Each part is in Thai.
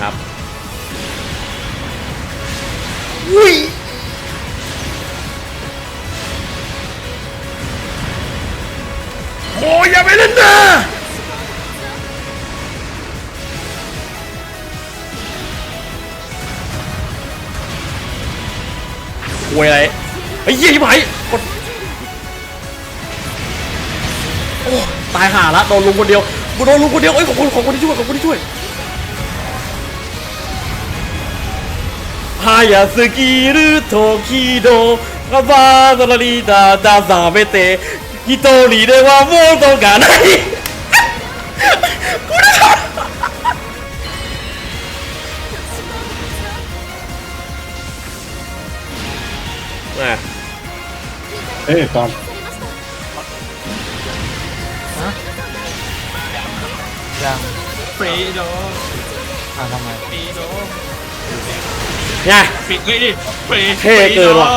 ครับอุ้ยโอ้ยอย่าไปเล่นนะโวยอะไรไอ้เหี้ยที่ไหนกดโอ้ตายห่าละโดนลุงคนเดียวกูโดนลุงคนเดียวเอ้ยขอบคุณขอบคุณที่ช่วยขอบคุณที่ช่วย 早すぎる時のバードリーダーだざめて一人ではモードがない。これだ。ねえええン。ああ名前。 ไงฟรีเฮ้ยดิฟรีเท่เกินว่ะ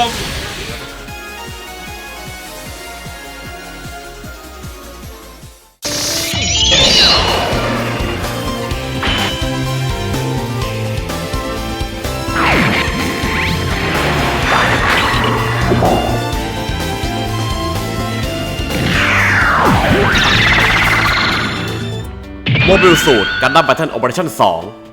โมบิลสูตรกันดั้มแบทเทิลโอเปอเรชั่น2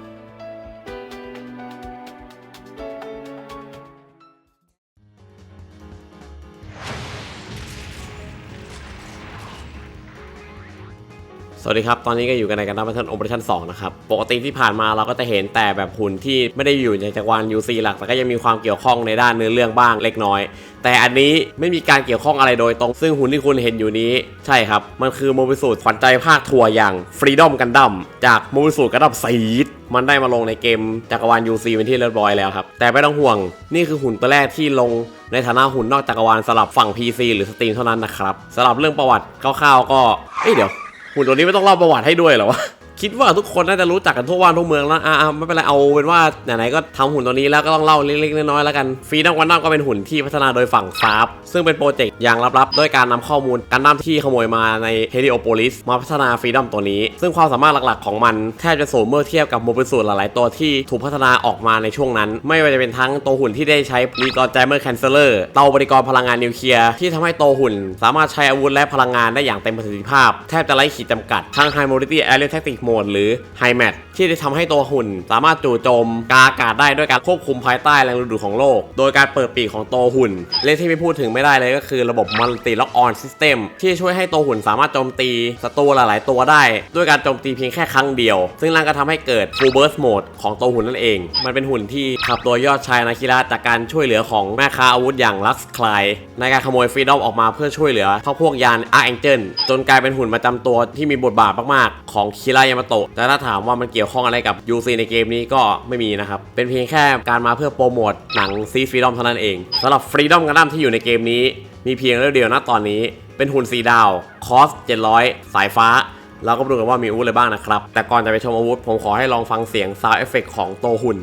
วัสดีครับ ตอนนี้ก็อยู่กันในกันดั้มแบทเทิลโอเปอเรชั่น2นะครับ ปกติที่ผ่านมาเราก็จะเห็นแต่แบบหุ่นที่ไม่ได้อยู่ในจักรวาล UC หลัก แต่ก็ยังมีความเกี่ยวข้องในด้านเนื้อเรื่องบ้างเล็กน้อย แต่อันนี้ไม่มีการเกี่ยวข้องอะไรโดยตรง ซึ่งหุ่นที่คุณเห็นอยู่นี้ใช่ครับ มันคือโมบิสูตรขวัญใจภาคทัวร์อย่าง Freedom Gundam จากโมบิสูตรกันดั้มซีดมันได้มาลงในเกมจักรวาล UC เป็นที่เรียบร้อยแล้วครับ แต่ไม่ต้องห่วง นี่คือหุ่นตัวแรกที่ลงในฐานะหุ่นนอกจักรวาลสำหรับฝั่ง PC หรือสตรีมเท่านั้นนะครับสำหรับเรื่องประวัติคร่าวๆ ก็ เอ้ยเดี๋ยว หุ่นตัวนี้ไม่ต้องเล่าประวัติให้ด้วยเหรอวะ คิดว่าทุกคนน่าจะรู้จักกันทั่วบ้านทั่วเมืองแล้วอ่าไม่เป็นไรเอาเป็นว่าไหนๆก็ทำหุ่นตัวนี้แล้วก็ต้องเล่าเล็กๆน้อยๆแล้วกันฟรีดัมกันดั้มก็เป็นหุ่นที่พัฒนาโดยฝั่งฟาบซึ่งเป็นโปรเจกต์อย่างลับๆ ด้วยการนำข้อมูลกันดั้มที่ขโมยมาในเฮลิโอโพลิสมาพัฒนาฟรีดัมตัวนี้ ซึ่งความสามารถหลักๆของมันแทบจะสูงเมื่อเทียบกับโมบิลสูตรหลายๆตัวที่ถูกพัฒนาออกมาในช่วงนั้น ไม่ว่าจะเป็นทั้งตัวหุ่นที่ได้ใช้มีกรไจมเมอร์แคนเซเลอร์เตาบริกรพลังงานนิวเคลียร์ที่ทำให้ตัวหุ่น สามารถใช้อาวุธและพลังงานได้อย่างเต็มประสิทธิภาพแทบจะไร้ขีดจำกัดทั้ง High Mobility Aerial หรือ High Mat ที่จะทำให้ตัวหุ่น สามารถจู่โจมกาอากาศได้ด้วยการควบคุมภายใต้แรงดูดของโลก โดยการเปิดปีกของตัวหุ่น และที่ไม่พูดถึงไม่ได้เลยก็คือระบบ Multi Lock On System ที่ช่วยให้ตัวหุ่นสามารถโจมตีศัตรูหลายๆ ตัวได้ ด้วยการโจมตีเพียงแค่ครั้งเดียว ซึ่งนั่นก็ทำให้เกิด Full Burst Mode ของตัวหุ่นนั่นเอง มันเป็นหุ่นที่ขับตัวยอดชายนาคิระจากการช่วยเหลือของแม่ค้าอาวุธอย่างลักซ์คลายในการขโมยฟรีดอมออกมาเพื่อช่วยเหลือพวกพวกยานอาร์แองเจิลจนกลายเป็นหุ่นประจำตัวที่มีบทบาทมากๆ ของคิรายามาโตะแต่ถ้าถามว่ามันเกี่ยวข้องอะไรกับ UC ในเกมนี้ก็ไม่มีนะครับ เป็นเพียงแค่การมาเพื่อโปรโมทหนังซีฟรีดอมเท่านั้นเองสำหรับฟรีดอมกันดั้มที่อยู่ในเกมนี้ มีเพียงเรื่องเดียวนะตอนนี้ เป็นหุ่นสีดาวคอส700 สายฟ้าเราก็มาดูกันว่ามีอาวุธอะไรบ้างนะครับ แต่ก่อนจะไปชมอาวุธ ผมขอให้ลองฟังเสียงซาวเอฟเฟกของโตหุ่น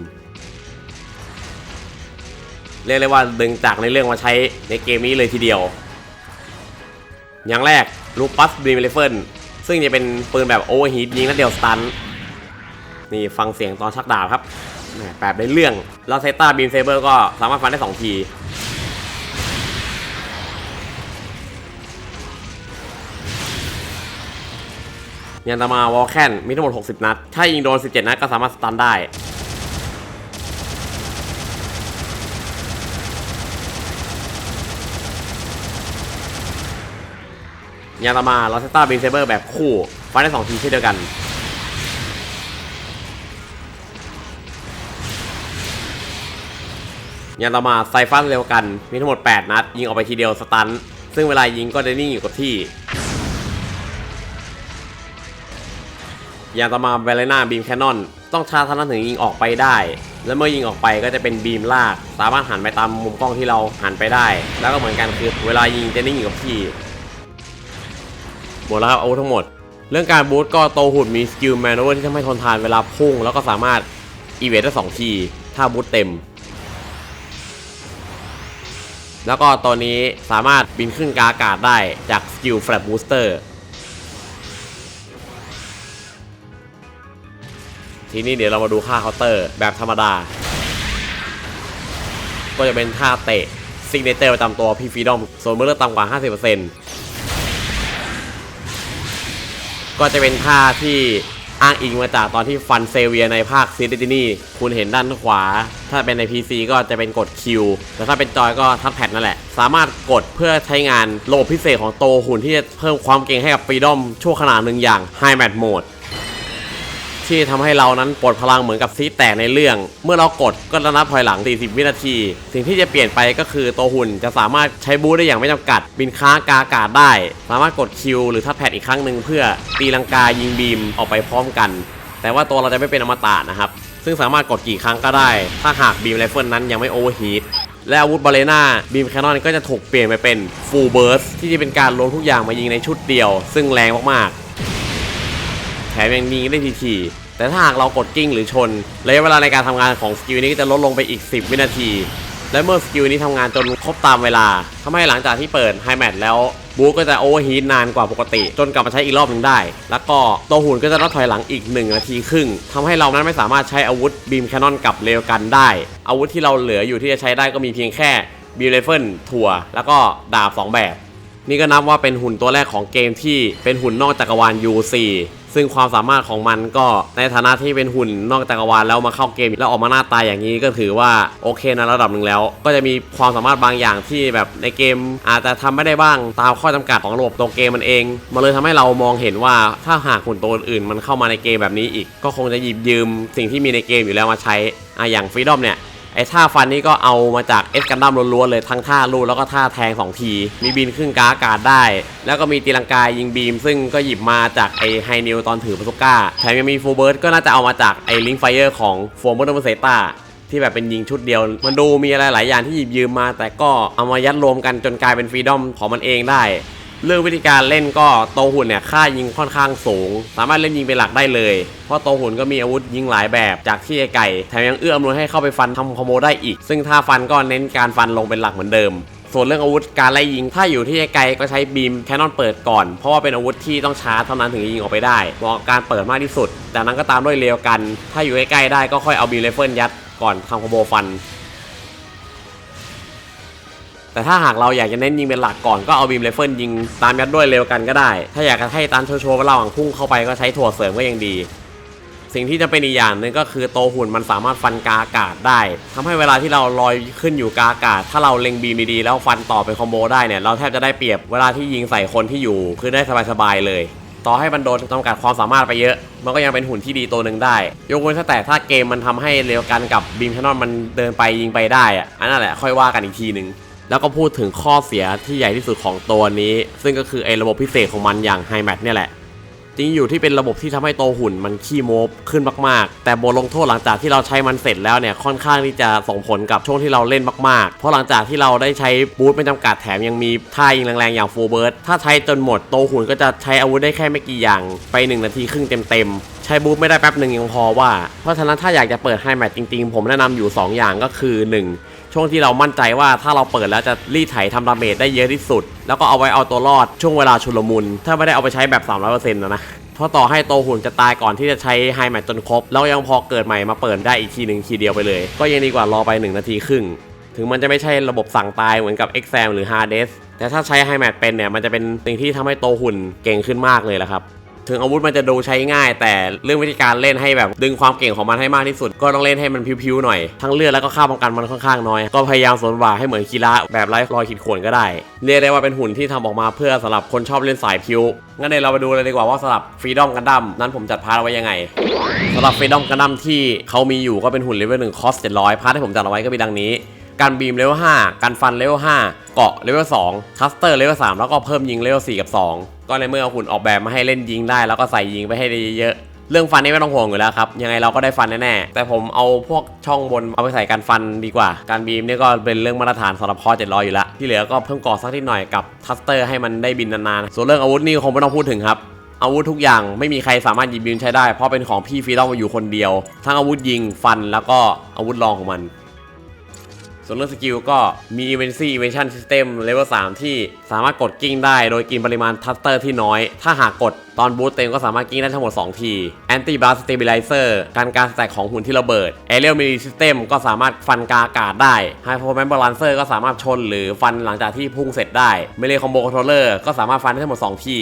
เรียกได้ว่าดึงจากในเรื่องมาใช้ในเกมนี้เลยทีเดียว อย่างแรกลูปัสบีมเลเฟิล ซึ่งจะเป็นปืนแบบโอเวอร์ฮีทยิงนัดเดียวสตันนี่ฟังเสียงตอนชักดาบครับแหม่แบบในเรื่องแล้วเซต้าบีมเซเบอร์ก็สามารถฟันได้ 2 ทียันตามาวอลแคนมีทั้งหมด 60 นัด ถ้ายิงโดน 17 นัดก็สามารถสตันได้ ยาตามาลอสเซต้าบินเซเบอร์แบบคู่ฟันได้2ทีเช่นเดียวกัน ยาตามาไซฟันเร็วกัน มีทั้งหมด 8 นัด ยิงออกไปทีเดียวสตัน ซึ่งเวลายิงก็จะนิ่งอยู่กับที่ ยาตามาเบลน่าบีมแคนนอน ต้องชาร์จเท่านั้นถึงยิงออกไปได้ และเมื่อยิงออกไปก็จะเป็นบีมลาก สามารถหันไปตามมุมกล้องที่เราหันไปได้ แล้วก็เหมือนกันคือเวลายิงจะนิ่งอยู่กับที่ หมดแล้วครับอาวุธทั้งหมด เรื่องการบูทก็โตหุ่นมีสกิลแมนเวอร์ที่ทำให้ทนทานเวลาพุ่ง แล้วก็สามารถอีเวนต์ได้สองที ถ้าบูทเต็ม แล้วก็ตัวนี้สามารถบินขึ้นกาอากาศได้จากสกิลแฟล b บูสเตอร์ทีนี้เดี๋ยวเรามาดูค่าเคาน์เตอร์แบบธรรมดา ก็จะเป็นท่าเตะซิงเนเจอร์ประจำตัวพี่ฟีดอม ส่วนเมื่อเลือกต่ำกว่า 50% ก็จะเป็นท่าที่อ้างอิงมาจากตอนที่ฟันเซเวียในภาคซีดินี่คุณเห็นด้านขวา ถ้าเป็นใน PC ก็จะเป็นกด Q แต่ถ้าเป็นจอยก็ทัชแพดนั่นแหละ สามารถกดเพื่อใช้งานโลบพิเศษของโตหุ่นที่จะเพิ่มความเก่งให้กับฟรีดอมชั่วขณะหนึ่งอย่างไฮแมทโหมด ที่ทำให้เรานั้นปลดพลังเหมือนกับซีแตกในเรื่อง เมื่อเรากดก็จะนับถอยหลัง 40 วินาที สิ่งที่จะเปลี่ยนไปก็คือตัวหุ่นจะสามารถใช้บูได้อย่างไม่จำกัด บินค้างกาอากาศได้ สามารถกดคิวหรือทัดแพดอีกครั้งหนึ่งเพื่อตีลังกายิงบีมออกไปพร้อมกัน แต่ว่าตัวเราจะไม่เป็นอมตะนะครับซึ่งสามารถกดกี่ครั้งก็ได้ ถ้าหากบีมไรเฟิลนั้นยังไม่โอเวอร์ฮีทและอาวุธบาเลน่าบีมแคนนอนก็จะถูกเปลี่ยนไปเป็นฟูลเบิร์สที่จะเป็นการรวมทุกอย่างมายิงในชุดเดียว ซึ่งแรงมากๆ แถมยังยิงได้ทีๆแต่ถ้าหากเรากดกิ้งหรือชนระยะเวลาในการทำงานของสกิลนี้ก็จะลดลงไปอีก 10 วินาที และเมื่อสกิลนี้ทำงานจนครบตามเวลาทำให้หลังจากที่เปิดไฮแมทแล้วบูก็จะโอเวอร์ฮีทนานกว่าปกติ จนกลับมาใช้อีกรอบหนึ่งได้ แล้วก็ตัวหุ่นก็จะนับถอยหลังอีก 1 นาทีครึ่งทำให้เรานั้นไม่สามารถใช้อาวุธบีมแคนนอนกับเรลกันได้ อาวุธที่เราเหลืออยู่ที่จะใช้ได้ก็มีเพียงแค่บีมไรเฟิลถั่ว แล้วก็ดาบสองแบบ นี่ก็นับว่าเป็นหุ่นตัวแรกของเกมที่เป็นหุ่นนอกจักรวาล U4 ซึ่งความสามารถของมันก็ในฐานะที่เป็นหุ่นนอกจักรวาลแล้วมาเข้าเกม แล้วออกมาหน้าตายอย่างนี้ก็ถือว่าโอเคในระดับหนึ่งแล้ว ก็จะมีความสามารถบางอย่างที่แบบในเกม อาจจะทำไม่ได้บ้างตามข้อจำกัดของระบบตัวเกมมันเองมันเลยทำให้เรามองเห็นว่าถ้าหากหุ่นตัวอื่นมันเข้ามาในเกมแบบนี้อีก ก็คงจะหยิบยืมสิ่งที่มีในเกมอยู่แล้วมาใช้อะอย่างฟรีดอมเนี่ย ไอ้ท่าฟันนี่ก็เอามาจากเอสกันดั้มล้วนๆเลยทั้งท่าลูดแล้วก็ท่าแทง2ทีมีบินขึ้นกาอากาศได้ แล้วก็มีตีลังกายยิงบีม ซึ่งก็หยิบมาจากไอ้ไฮนิวตอนถือปาซุก้าแถมยังมีฟูเบิร์ดก็น่าจะเอามาจากไอ้ลิงไฟเออร์ของโฟมเบอร์เซต้าที่แบบเป็นยิงชุดเดียว มันดูมีอะไรหลายอย่างที่หยิบยืมมา แต่ก็เอามายัดรวมกันจนกลายเป็นฟรีดอมของมันเองได้ เรื่องวิธีการเล่นก็โตหุ่นเนี่ยค่ายิงค่อนข้างสูง สามารถเล่นยิงเป็นหลักได้เลย เพราะโตหุ่นก็มีอาวุธยิงหลายแบบจากที่ไก่แถมยังเอื้ออำนวยให้เข้าไปฟันทำคอมโบได้อีก ซึ่งท่าฟันก็เน้นการฟันลงเป็นหลักเหมือนเดิม ส่วนเรื่องอาวุธการไล่ยิงถ้าอยู่ที่ไกลก็ใช้บีมแคนนอนเปิดก่อน เพราะว่าเป็นอาวุธที่ต้องชาร์จเท่านั้นถึงจะยิงออกไปได้เหมาะกับการเปิดมากที่สุด จากนั้นก็ตามด้วยเรียวกัน ถ้าอยู่ใกล้ๆได้ก็ค่อยเอาบีมไรเฟิลยัดก่อนทำคอมโบฟัน แต่ถ้าหากเราอยากจะเน้นยิงเป็นหลักก่อนก็เอาบีมไรเฟิลยิงตามยัดด้วยเร็วกันก็ได้ ถ้าอยากจะให้ตันโชว์โชว์ระหว่างพุ่งเข้าไปก็ใช้ถั่วเสริมก็ยังดี สิ่งที่จะเป็นอีกอย่างหนึ่งก็คือโตหุ่นมันสามารถฟันกาอากาศได้ทำให้เวลาที่เราลอยขึ้นอยู่กาอากาศ ถ้าเราเล็งบีมดีๆแล้วฟันต่อเป็นคอมโบได้เนี่ยเราแทบจะได้เปรียบเวลาที่ยิงใส่คนที่อยู่คือได้สบายๆเลยต่อให้มันโดนจำกัดความสามารถไปเยอะ มันก็ยังเป็นหุ่นที่ดีตัวหนึ่งได้ ยกเว้นแต่ถ้าเกมมันทำให้เร็วกันกับบีมแคนนอนมันเดินไปยิงไปได้อะอันนั้นแหละค่อยว่ากันอีกทีหนึ่ง แล้วก็พูดถึงข้อเสียที่ใหญ่ที่สุดของตัวนี้ ซึ่งก็คือไอ้ระบบพิเศษของมันอย่างไฮแมทเนี่ยแหละจริงอยู่ที่เป็นระบบที่ทำให้โตวหุ่นมันขี้โมบขึ้นมากๆ แต่บทลงโทษหลังจากที่เราใช้มันเสร็จแล้วเนี่ยค่อนข้างที่จะส่งผลกับช่วงที่เราเล่นมากๆ เพราะหลังจากที่เราได้ใช้บูทไม่จำกัดแถมยังมีท่ายิงแรงๆอย่างฟูลเบิร์ดถ้าใช้จนหมดโตวหุ่นก็จะใช้อาวุธได้แค่ไม่กี่อย่าง ไป 1 นาทีครึ่งเต็มๆ ใช้บูทไม่ได้แป๊บหนึ่งยังพอว่า เพราะฉะนั้นถ้าอยากจะเปิดไฮแมทจริงๆ ผมแนะนำอยู่ 2 อย่างก็คือ 1 ช่วงที่เรามั่นใจว่าถ้าเราเปิดแล้วจะรีดไถทำดาเมจได้เยอะที่สุด แล้วก็เอาไว้เอาตัวรอดช่วงเวลาชุลมุน ถ้าไม่ได้เอาไปใช้แบบ 300%นะนะเพราะต่อให้โตหุ่นจะตายก่อนที่จะใช้ไฮแมทจนครบ แล้วยังพอเกิดใหม่มาเปิดได้อีกทีหนึ่งทีเดียวไปเลย ก็ยังดีกว่ารอไป 1 นาทีครึ่ง ถึงมันจะไม่ใช่ระบบสั่งตายเหมือนกับ Exam หรือ Hades แต่ถ้าใช้ไฮแมทเป็นเนี่ยมันจะเป็นสิ่งที่ทำให้โตหุ่นเก่งขึ้นมากเลยละครับ ถึงอาวุธมันจะดูใช้ง่าย แต่เรื่องวิธีการเล่นให้แบบดึงความเก่งของมันให้มากที่สุด ก็ต้องเล่นให้มันพิวๆหน่อย ทั้งเลือดแล้วก็ค่าป้องกันมันค่อนข้างน้อย ก็พยายามสวนบาให้เหมือนคีระแบบไร้รอยขีดข่วนก็ได้ เรียกได้ว่าเป็นหุ่นที่ทำออกมาเพื่อสำหรับคนชอบเล่นสายพิ้ว งั้นเดี๋ยวเราไปดูเลยดีกว่าว่าสำหรับฟรีดอมกันดั้มนั้นผมจัดพาร์ทไว้ยังไงสำหรับฟรีดอมกันดั้มที่เขามีอยู่ก็เป็นหุ่นเลเวลหนึ่งคอส700พาร์ทที่ผมจัดเอาไว้ก็มีดังนี้ การบีมเลเวล5การฟันเลเวล5เกาะเลเวล2คัสเตอร์เลเวล3แล้วก็เพิ่มยิงเลเวล4กับ 2 ก็ในเมื่อหุ่นออกแบบมาให้เล่นยิงได้ แล้วก็ใส่ยิงไปให้ได้เยอะเรื่องฟันนี่ไม่ต้องห่วงอยู่แล้วครับ ยังไงเราก็ได้ฟันแน่ๆ แต่ผมเอาพวกช่องบนเอาไปใส่การฟันดีกว่า การบีมนี่ก็เป็นเรื่องมาตรฐานสำหรับคอ700อยู่แล้วที่เหลือก็เพิ่มเกาะสักนิดหน่อยกับทัสเตอร์ให้มันได้บินนานๆ ส่วนเรื่องอาวุธนี่คงไม่ต้องพูดถึงครับอาวุธทุกอย่างไม่มีใครสามารถหยิบยืมใช้ได้เพราะเป็นของพี่ฟีดอมอยู่คนเดียว ทั้งอาวุธยิงฟันแล้วก็อาวุธรองของมัน ส่วนเรื่องสกิลก็มี Evency Evasion System Level 3 ที่สามารถกดกิ้งได้โดยกินปริมาณทัสเตอร์ที่น้อย ถ้าหากกดตอนบูสต์เต็มก็สามารถกิ้งได้ทั้งหมด 2 ที Anti Blast Stabilizer การการสแต็กของหุ่นที่ระเบิด Aerial Melee System ก็สามารถฟันกาอากาศได้ High Performance Balancer ก็สามารถชนหรือฟันหลังจากที่พุ่งเสร็จได้ Melee Combo Controller ก็สามารถฟันได้ทั้งหมด 2 ที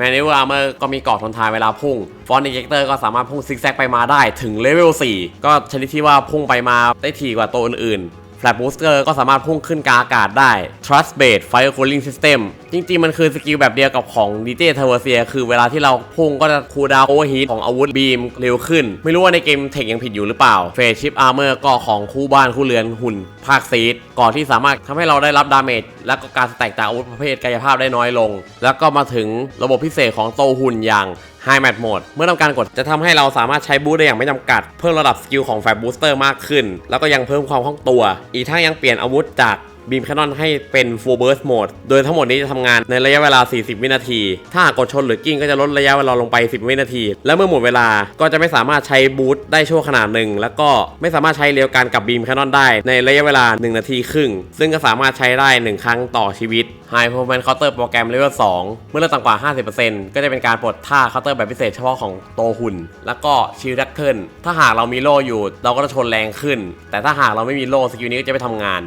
Maneuver Armor ก็มีเกาะทนทานเวลาพุ่ง Font Injector ก็สามารถพุ่งซิกแซกไปมาได้ถึงเลเวล4ก็ชนิดที่ว่าพุ่งไปมาได้ถี่กว่าตัวอื่นๆ Flat Booster ก็สามารถพุ่งขึ้นกลางอากาศได้ Trust Base Fire Cooling System จริงๆ มันคือสกิลแบบเดียวกับของ DJ t e r s i a คือเวลาที่เราพุ่งก็จะคูลดาวน์โอเวอร์ฮีทของอาวุธบีมเร็วขึ้น ไม่รู้ว่าในเกมเทคยังผิดอยู่หรือเปล่า Phase Shift Armor ก็ของคู่บ้านคู่เรือนหุ่นภาคซีดก่อนที่สามารถทำให้เราได้รับดาเมจและก็การสแต็กจากอาวุธประเภทกายภาพได้น้อยลง แล้วก็มาถึงระบบพิเศษของโตหุ่นอย่าง High Match Mode เมื่อทำการกดจะทำให้เราสามารถใช้บูสต์ได้อย่างไม่จำกัด เพิ่มระดับสกิลของแฟบบูสเตอร์มากขึ้น แล้วก็ยังเพิ่มความคล่องตัว อีกทั้งยังเปลี่ยนอาวุธจากบีมแคนนอนให้เป็น Full Burst Mode โดยทั้งหมดนี้จะทำงานในระยะเวลา 40 วินาที ถ้าหากกดชนหรือกิ้งก็จะลดระยะเวลาลงไป 10 วินาที และเมื่อหมดเวลาก็จะไม่สามารถใช้บูสต์ได้ชั่วขนาดหนึ่ง แล้วก็ไม่สามารถใช้เรียวกันกับบีมแคนนอนได้ในระยะเวลา 1 นาทีครึ่ง ซึ่งก็สามารถใช้ได้ 1 ครั้งต่อชีวิต High Performance Counter โปรแกรม Level 2เมื่อเลือกต่ำกว่า 50%ก็จะเป็นการปลดท่าเคาน์เตอร์แบบพิเศษเฉพาะของโตหุ่น แล้วก็ชิลดักเทิลถ้าหากเรามีโล่อยู่ เราก็จะชนแรงขึ้น แต่ถ้าหากเราไม่มีโล่สกิลนี้ก็จะไม่ทำงาน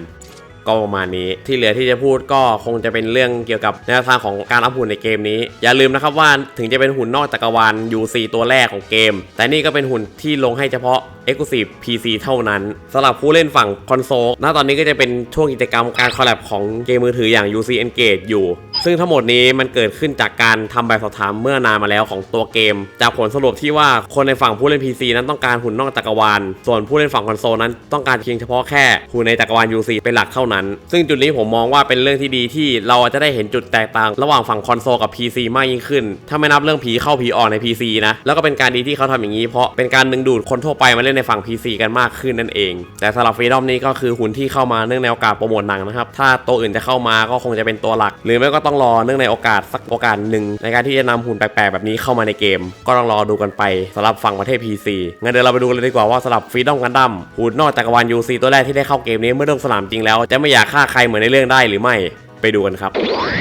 ก็ประมาณนี้ ที่เหลือที่จะพูดก็คงจะเป็นเรื่องเกี่ยวกับแนวทางของการอัพหุ่นในเกมนี้ อย่าลืมนะครับว่าถึงจะเป็นหุ่นนอกจักรวาล UC ตัวแรกของเกม แต่นี่ก็เป็นหุ่นที่ลงให้เฉพาะ Exclusive PC เท่านั้นสำหรับผู้เล่นฝั่งคอนโซลณตอนนี้ก็จะเป็นช่วงกิจกรรมการคอลแลบของเกมมือถืออย่าง UC Engage อยู่ ซึ่งทั้งหมดนี้มันเกิดขึ้นจากการทำแบบสอบถามเมื่อนานมาแล้วของตัวเกม จากผลสรุปที่ว่าคนในฝั่งผู้เล่น PC นั้นต้องการหุ่นนอกจักรวาล ส่วนผู้เล่นฝั่งคอนโซลนั้นต้องการเพียงเฉพาะแค่หุ่นในจักรวาล UC เป็นหลักเท่านั้น ซึ่งจุดนี้ผมมองว่าเป็นเรื่องที่ดีที่เราจะได้เห็นจุดแตกต่าง ระหว่างฝั่งคอนโซลกับ PC มากยิ่งขึ้น ถ้าไม่นับเรื่องผีเข้าผีออกใน PC นะ แล้วก็เป็นการดีที่เขาทำอย่างนี้เพราะเป็นการดึงดูดคนทั่วไปมาเล่นในฝั่ง PC กันมากขึ้นนั่นเอง แต่สำหรับฟรีดอมนี้ก็คือหุ่นที่เข้ามาเนื่องในโอกาสโปรโมทหนังนะครับ ถ้าตัวอื่นจะเข้ามาก็คงจะเป็นตัวหลัก หรือไม่ก็ต้องรอเนื่องในโอกาสสักโอกาสหนึ่งในการที่จะนำหุ่นแปลกๆแบบนี้เข้ามาในเกม ก็ต้องรอดูกันไปสำหรับฝั่งประเทศ PC งั้นเดี๋ยวเราไปดูเลยดีกว่าว่าสำหรับฟรีดอมกันดั้มหุ่นนอกจักรวาล UC ตัวแรกที่ได้เข้าเกมนี้เมื่อลงสนามจริงแล้ว จะไม่อยากฆ่าใครเหมือนในเรื่องได้หรือไม่ไปดูกันครับ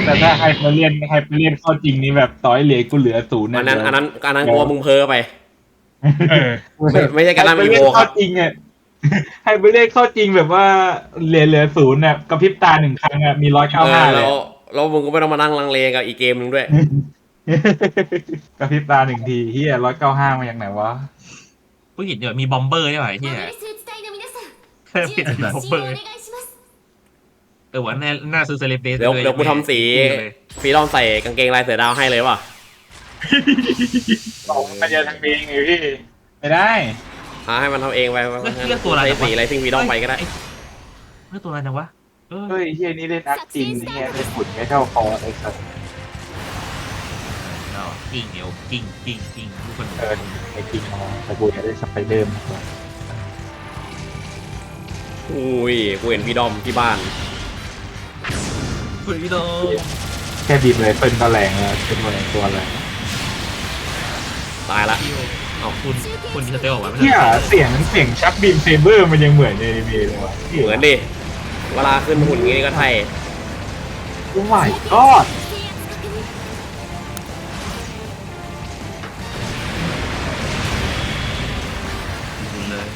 แต่ถ้าไฮเปอร์เลียนไฮเปอร์เลียนเข้าจริงนี่แบบต่อยเหลือกูเหลือศูนย์อันนั้นอันนั้นอันนั้นกลัวมึงเพ้อไปเออไม่ไม่ใช่การนั่งไฮอีเปอร์โวเลียนครัเข้าบจริงอะไฮเปอร์เลียนเข้าจริงแบบว่าเหลือเหลือศูนย์น่ะกระพริบตาหนึ่งครั้งอะมีร้อยเอเก้าห้าอเลแล้ยว แล้วมึงก็ไม่ต้องมานั่งลังเลกับอีกเกมหนึ่งด้วย กระพริบตาหนึ่งทีเฮียร้อยเก้าห้ามาอย่างไหนวะผู้หญิงเดี๋ยวมีบอมเบอร์ใช่ไหมเฮียเพิ่งเห็บอมเบอร์แต่ว่าน่าน่าซื้อเซเลบเดสเดี๋ยวเดี๋ยวกูทำสีฟีลองใส่กางเกงลายเสือดาวให้เลยว่ะบอกมันจะทำเองไงพี่ ไม่ได้ อ่าให้มันทำเองไปเลือกตัวอะไรสีอะไรซิงฟีลองไปก็ได้เลือกตัวอะไรนะวะ เออเฮ้ยเฮียนี่เล่นอักจริงเนี่ยเล่นฝุ่นไม่เท่าคอไอ้สัสเอากิ้งเดี๋ยวกิ้งกิ้งกิ้งทุกคนเออไอ้จริงมาแต่กูอยากได้สไปเดอร์มากกว่าอุ้ยกูเห็นฟรีดอมที่บ้านฟรีดอมแค่บีบเลยเป็นก็แรงแล้วเป็นแรงตัวแรงตายละเอาคุณคุณที่จะเตะออกมาไม่เฮียใช่เสียงเสียงชักบีมเซเบอร์มันยังเหมือนในมีเลยวะเหมือนดิ เวลาขึ้นหุ่นงี้ก็ไทยโอ้ my god เลย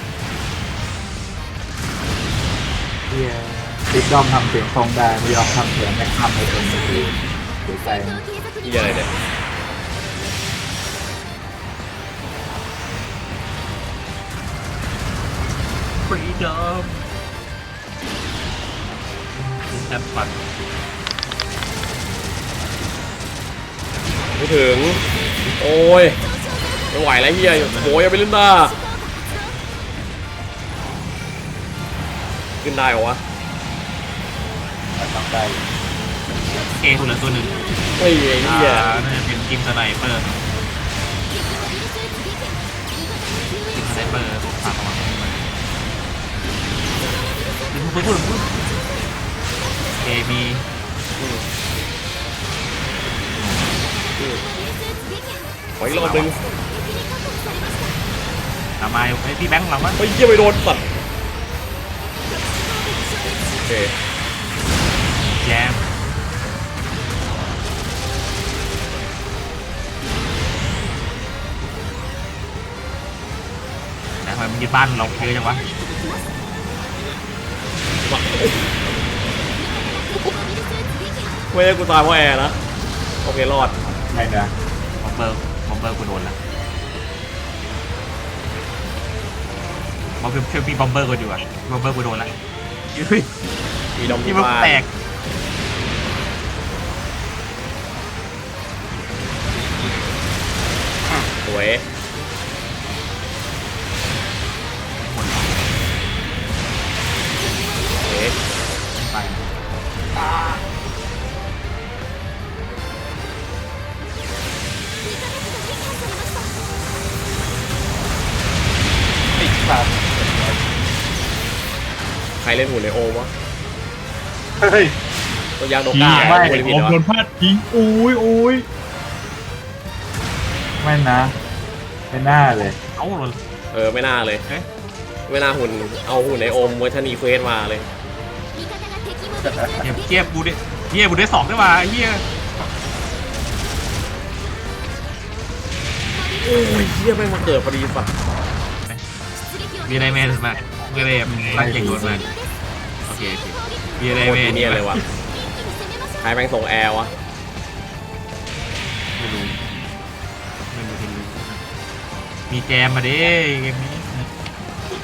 เฮียติดยอมทำเสียงทองได้ไม่ยอมทำเสียงแม็กซ์ทำให้คนดูดีเสีใจนี่เลยเนี่ยฟรีดอม แทบปัดไม่ถึง โอ้ยไม่ไหวแล้วเฮียโอ้ยยังไปลื่นตาขึ้นได้เหรอวะตังได้เอคนละตัวหนึ่งไอ้เฮียน่าจะเป็นกิมสไนเปอร์ทีมไนเปอร์ฝากระวังพูดพูดพูด มีขออีกรอบนึงทำไมไอ้พี่แบงค์เรามั้งเฮ้ยเฮียไปโดนสัตว์เคแจมแต่ทำไมมันยึดบ้านเราเยอะจังวะ ไม่ใช่กูตายเพราะแอร์นะ โอเครอด ไม่นะบอมเบอร์บอมเบอร์กูโดนละบอมเบอร์ช่วยมีบอมเบอร์กูดีกว่าบอมเบอร์กูโดนละเฮ้ยมีดอมที่ที่มันบ้านแตกสวยเอ๊ะไป สัตว์ใครเล่นหุ่นในโอมวะเฮ้ยตัวยางโดพี่ก้าไม่โอลิมปิผกมเหรโดอนพลาดทิ้งอุ้ยอุ้ยไม่นะไม่น่าเลยเอ้าหล่นเออไม่น่าเลยเอ๊ะไม่น่าหุ่นเอาหุ่นในโอมเวอร์ชันอีเควสมาเลยเฮียเฮียบูได้เฮียบูได้สองได้มาเฮียโอ้ยเฮียแม่งมาเกิดพอดีสัตว์ มีอะไรแมนมามีอะไรรังเก่งโดนมาโอเคโอเคมีอะไรโคตแมรนเนียนเลยวะใครแม่งส่งแอร์วะไม่รู้ไม่รู้ที่รู้มีแจมมาดิเกมนี้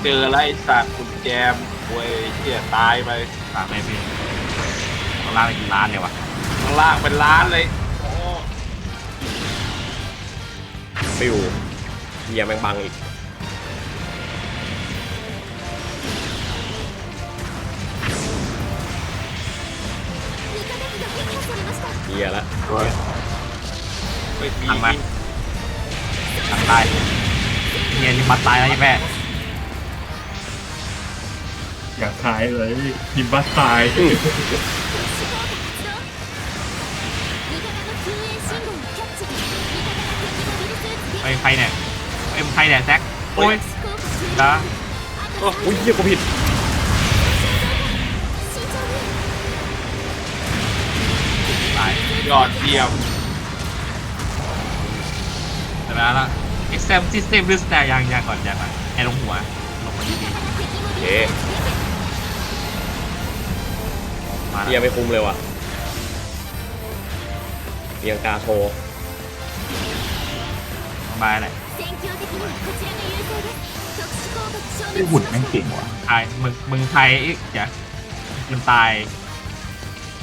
เจออะไรสัตว์คุณแจมโว้ยเหี้ยตายไปฝากไปเพื่อนเอาล่างไปกี่ล้านเลยว่ะข้างล่างเป็นล้านเลยโอ้ฟิวเฮียแม่งบังอีก เฮียละตัวไม่มีทางมาทางตายเฮียริมบัตตายแล้วใช่ไหมอยากขายเลยยิมบัสตายไอ้ใครเนี่ยเอ็มใครเนี่ยแซกโอ้ยดาอุ้ยเฮียกูผิด ยยอดเยี่ยมเดี๋ยวนะละ exam system หรือสแตร์ยังยังก่อนยังก่อนแอร์ลงหัว ลงมาดีเอ๊ะๆมาเฮียแล้วไม่คุ้มเลยว่ะเรียงกาโชว์บายอะไรไอ้หุ่นแม่งเก่งว่ะไทยมึงมึงไทยอีกอย่ามึงตาย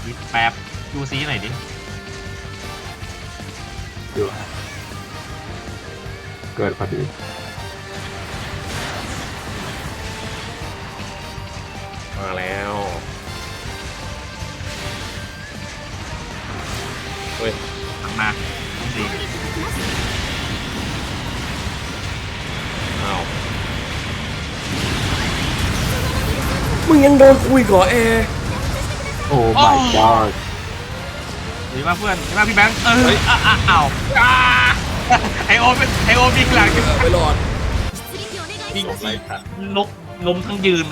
นิดแป๊บดูซีหน่อยดิ ดูฮะเกิดพอดีมาแล้วเฮ้ยทางมาดีอ้าวมึงยังโดนคุยก่อแอร์โอ้ my god ดีมากเพื่อนดีมากพี่แบงค์เอออะอะอ้าวอ่าไอโอมเป็นไอโอมมีหลังไม่รอดยิงไรสัตว์นกลมทั้งยืน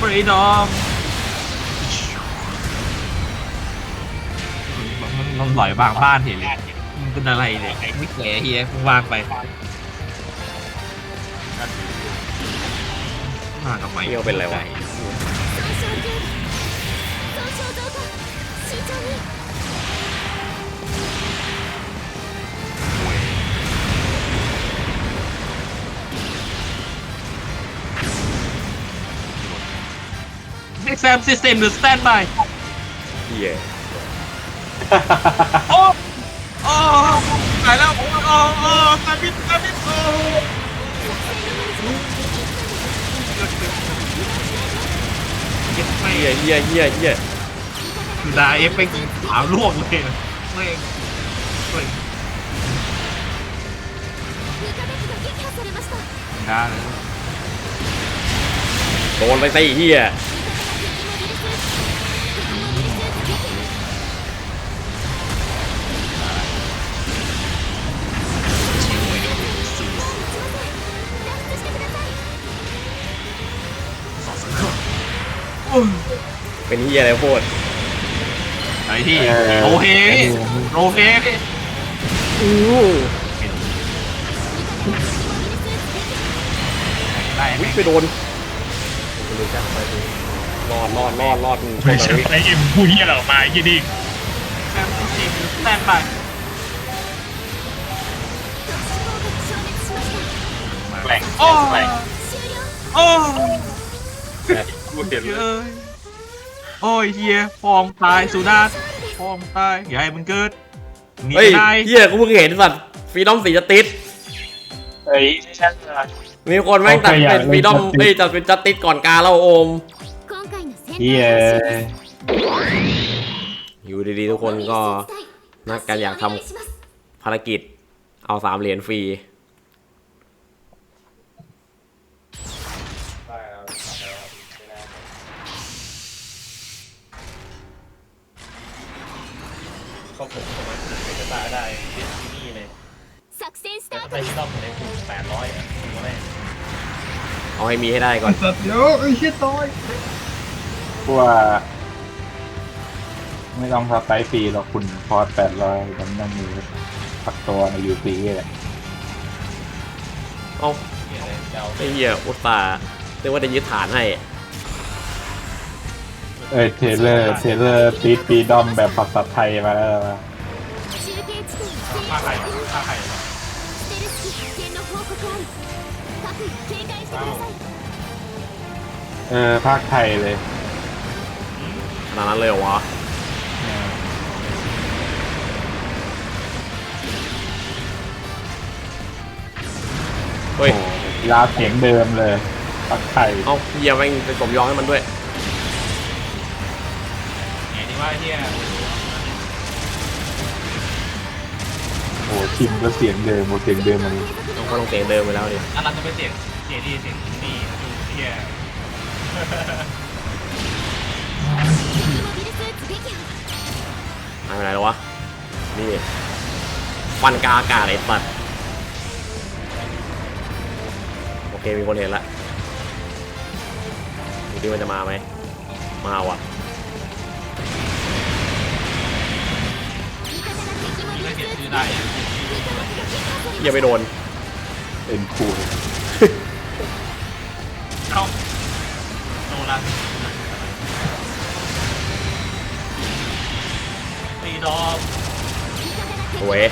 ฟรีดอมมันหลอยบางบ้านเห็นเลยมันเป็นอะไรเนี่ยไม่แก่เฮียมึงวางไปมากับไมเที่ยวเป็นไรวะเอ็กซมซิสเต็มหรือส แตนบายเฮียโอ้โอ้ตายแล้วโอ้โอ้โอ้ตาบิดตาบิดโอ้เก็บไม่เฮียเฮียเฮียเฮียคือดาเอฟไปกินขาวลวกเลยนะไม่ไม่ดาเลยโดนไปสิเฮีย เป็นเฮียอะไรพูดไอ้ที่เออโรเฮพี่โรเฮพี่อู้ได้ไหมวิไปโดนรอดรอดรอดรอดไม่ใช่ไอเอ็มพูดเฮียอะไรออกมาไอ้ยี่นี่แต้มจริงแต้มไปแกล่งโอ้แกล่งโอ้ กูเห็นเลยโอ้ยเฮียฟองตายสุดาฟองตายใหญ่มึงเกิดหนีได้เฮียกูเพิ่งเห็นสัตว์ฟีดอมสีจัสติดเฮ้ยใช่ไหมมีคนแม่งตัดเป็นฟีดอมเฮ้ยจะเป็นจัสติสก่อนกาแล้วโอมเฮียอยู่ดีๆทุกคนก็นักกันอยากทำภารกิจเอาสามเหรียญฟรี ไปที่รอบของในกลุ่มแปดร้อยอ่วแรงเอาให้มีให้ได้ก่อนเดี๋ยวไอ้เชี่ยตอยพว่าไม่ต้องทับไตฟรีหรอกคุณพอร์ตแปดร้อยมันต้องมีพักตัวในยูซีแหละเอาเหี้ยไอ้เหี้ยอุตส่าห์เรียกว่าได้ยึดฐานให้ เอ้ยเทเลอร์เทเลอร์ตีดปีดอมแบบภาษาไทยมาแล้วนะ ภาไทยภาคไทย เออภาคไทยเลยขนาดนั้นเลยเหรอวะเฮ้ย โอ้โหยาเสียงเดิมเลยภาคไทยเอาเฮียแม่งไปสมยอมให้มันด้วย ไงนี่ว่าเฮียโอ้โหชิมก็เสียงเดิมโอ้เสียงเดิมมันต้องก็ต้องเสียงเดิมไปแล้วดิอันนั้นจะเป็นเสียง จดีสินี่ดูเฮียมาไหนแล้ววะ นี่ฟันกาอากาศไอ้ตัดโอเค มีคนเห็นละดูดิมันจะมาไหม มาว่ะถ้าอไย่าไปโดน เอ็นคู เอ้าโดนละตีดอกโอ้ย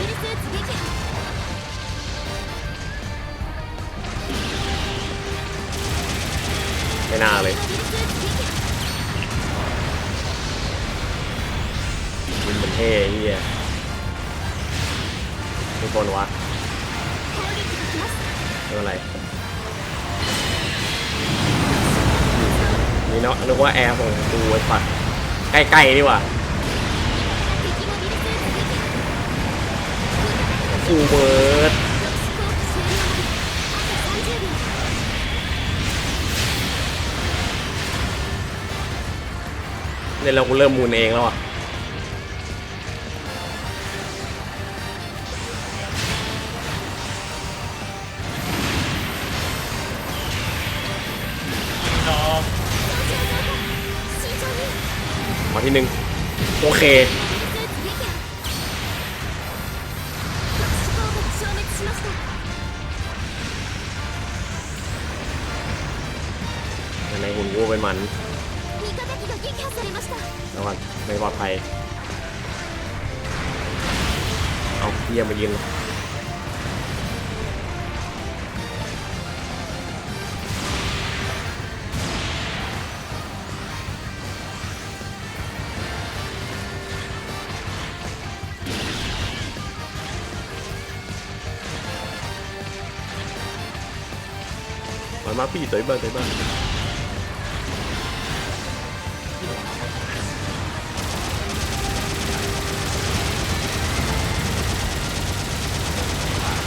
ไม่น่าเลยยิงป็นเท่เฮียทุกคนวะ ว่าแอร์ของกูไอ้ปัดใกล้ๆดีกว่าอูเบิร์ดเนี่ยเราเริ่มมูนเองแล้วอะ นินึง โอเค ในหุ่นโยไปมันระวังไม่ปลอดภัย เอาเยี่ยมายิง มามาพี่ tới bên tới bên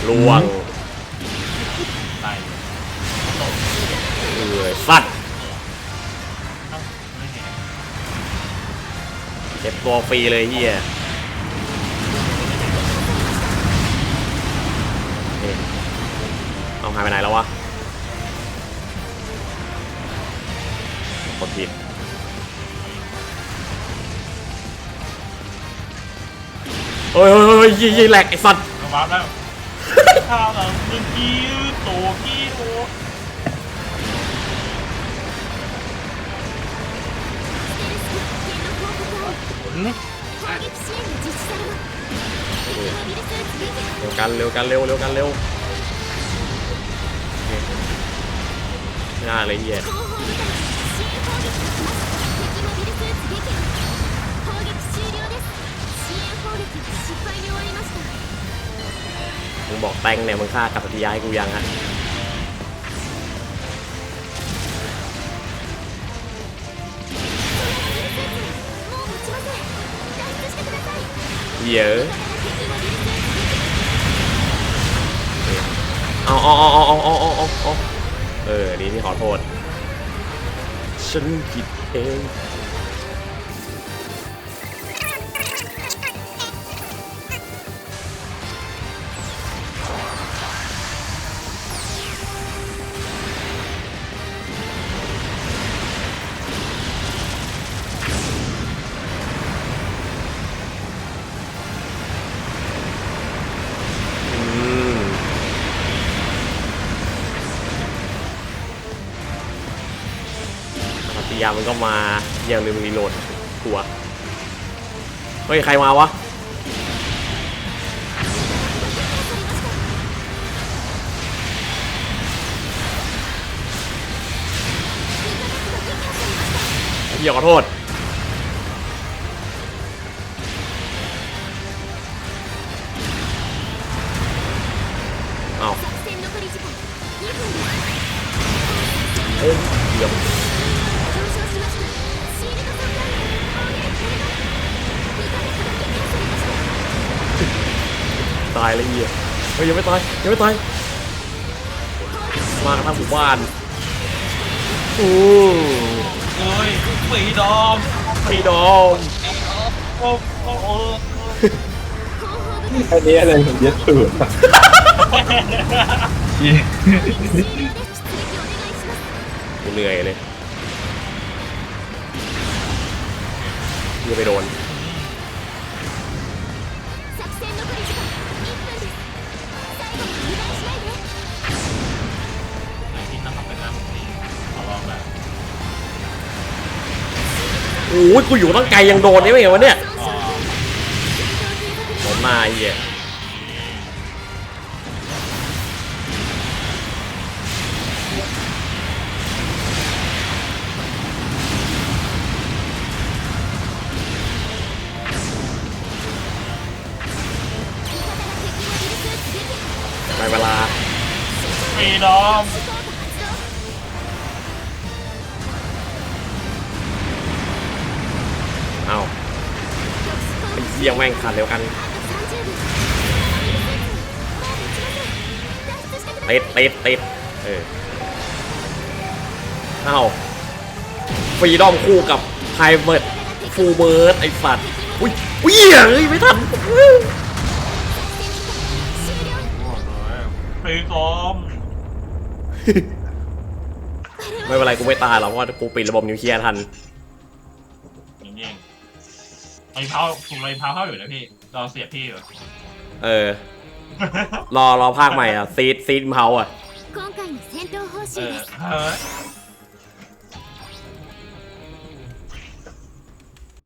ลวงตายเออสัตว์เจ็บตัวฟรีเลยเฮียเอาหายไปไหนแล้ววะ ยยี่ยี่แหลกไอ้สัตว์เอาวาร์แล้วข้าวแบบมึงกี้โตกี้โตเร็วกันเร็วกันเร็วเร็วกันเร็วไน่าเลยเหี้ย มึงบอกแตงเนี่ยมึงฆ่ากับปฏิยายกูยังฮะเยอะเอาเอาเอาเอาเอาเออาเออ นี่ที่ขอโทษ ฉันผิดเอง ยามันก็มาอย่าลืมรีโหลดกลัว เฮ้ย ใครมาวะพี่ขอโทษ ยังไม่ตายยังไม่ตายมาทั่งหมู่บ้านโอ้โอ้ยปีดอมปีดอมโอ้โอ้โอ้อันนี้อะไรของเยสสูตรกูเหนื่อยเลยนี่ไปโดน โอ้ยกูอยู่ตั้งไกลยังโดนได้ไม่เห็วะเนี่ยโดนมาเหี้ยไปเวลา ฟรีดอม เยี่ยงแม่งขาดเร็วกันเต็ดเต็ดเต็ดเออเอ้าฟรีดอมคู่กับไฮเวิร์ดฟูเบิร์ดไอ้สัตว์อุ้ยอุ้ยเอ้ยไม่ทันตีกอมไม่เป็นไรกูไม่ตายหรอกเพราะว่ากูปิดระบบนิวเคลียร์ทัน อ้เผาผมเลยเผาเข้าอยู่นะพี่รอเสียพี่อยู่ เออ รอรอภาคใหม่อะซีดซีดเมาอะเออ